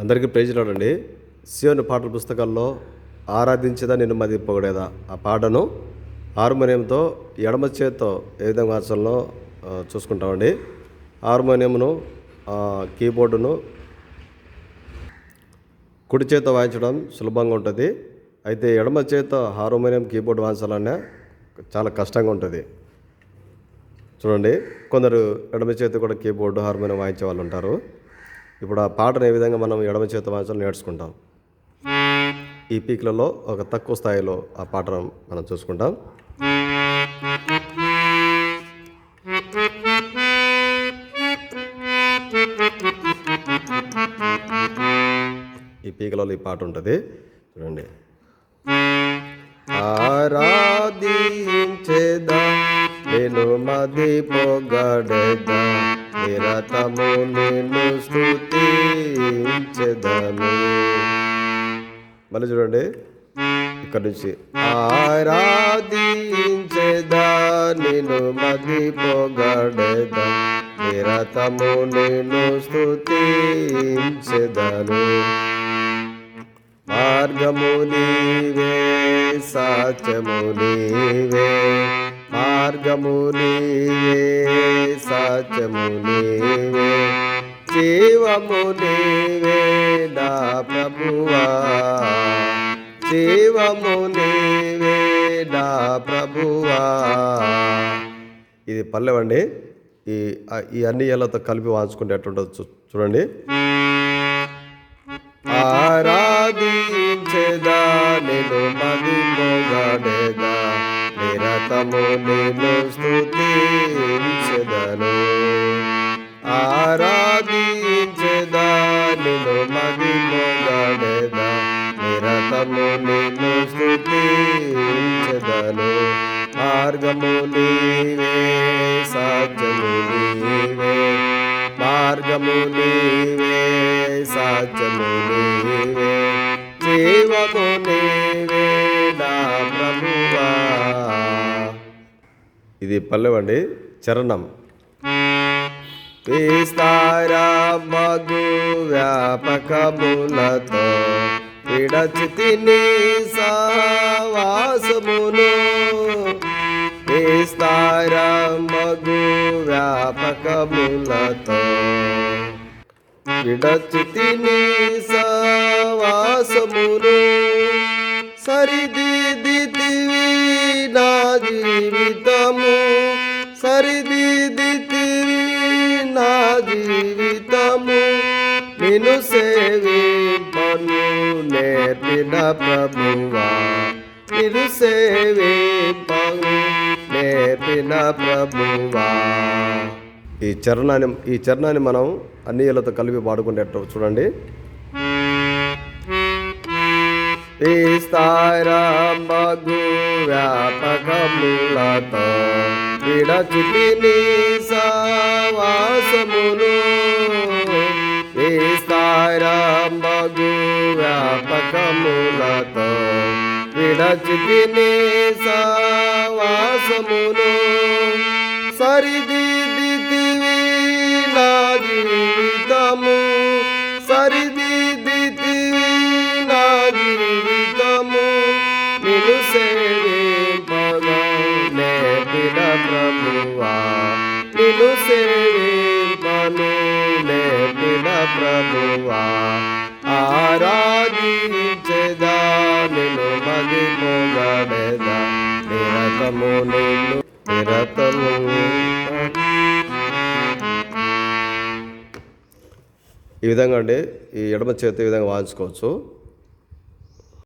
అందరికీ ప్రేజలాడండి సియోని పాటల పుస్తకాల్లో ఆరాధించేదా నిన్ను మది పొగడేదా ఆ పాటను హార్మోనియంతో ఎడమ చేత్తో ఏ విధంగా ఆచరణలో చూసుకుంటామండి. హార్మోనియంను కీబోర్డును కుడి చేత వాయించడం సులభంగా ఉంటుంది. అయితే ఎడమ చేత హార్మోనియం కీబోర్డ్ వాయించాలన్నా చాలా కష్టంగా ఉంటుంది. చూడండి. కొందరు ఎడమ చేతి కూడా కీబోర్డు హార్మోనియం వాయించే వాళ్ళు ఉంటారు. ఇప్పుడు ఆ పాటను ఏ విధంగా మనం ఎడమ చేత వాయించాలో నేర్చుకుంటాం? ఈ పీక్లలో ఒక తక్కువ స్థాయిలో ఆ పాటను మనం చూసుకుంటాం. ఈ పీకలలో ఈ పాట ఉంటుంది. చూడండి. ఆరాధించేదా నేను మది పొగడేదా? నిరతము నిన్ను స్తుతించెదను మళ్ళీ చూడండి. ఇక్కడ నుంచి ఆరాధించేదా నేను మది పొగడేదా నిరతము నిన్ను స్తుతించెదను. మార్గము నీవే సాత్యము నీవే. మార్గము నీవే సాచము నీవే జీవము నీవే నా ప్రభువా. జీవము నీవే నా ప్రభువా. ఇది పల్లెవండి. ఈ ఈ అన్ని ఏళ్ళతో కలిపి వాంచుకుంటే ఎట్లుంటుందో చూడండి. ఆరాధి నిరతము నేను స్తుతించెదను ఆరాధించేదా నేను నిరతము నేను స్తుతించెదను మార్గము నీవే సాధ్యము నీవే. మార్గము నీవే సాధ్యము నీవే. జీవము నీవే ఇది పల్లెవండి చరణం. విస్తారా మగు వ్యాపకములతో విడచితిని సావాసమును విస్తారా మగు వ్యాపకములతో విడచితిని సావాసమును సరిదిదివి నా జీవి నిన్ను సేవింపను నేర్పిన ప్రభువా. నిన్ను సేవింపను నేర్పిన ప్రభువా. ఈ చరణాన్ని ఈ చరణాన్ని మనం అన్నీలతో కలిపి పాడుకునేట్టు చూడండి. విస్తారమగు వ్యాపకములతో విడచితిని సావాసమును విస్తారమగు వ్యాపకములతో విడచితిని సావాసమును సరిదిద్దితివి నా జీవితము. సరిదిద్దితివి నా జీవితము. నిన్ను సేవింపగా నేర్పిన ప్రభువా. నిన్ను సేవింపను ప్రభువా మది నిరతము నిన్ను నిరతము. ఈ విధంగా అండి ఈ ఎడమ చేతి ఈ విధంగా వాయించుకోవచ్చు.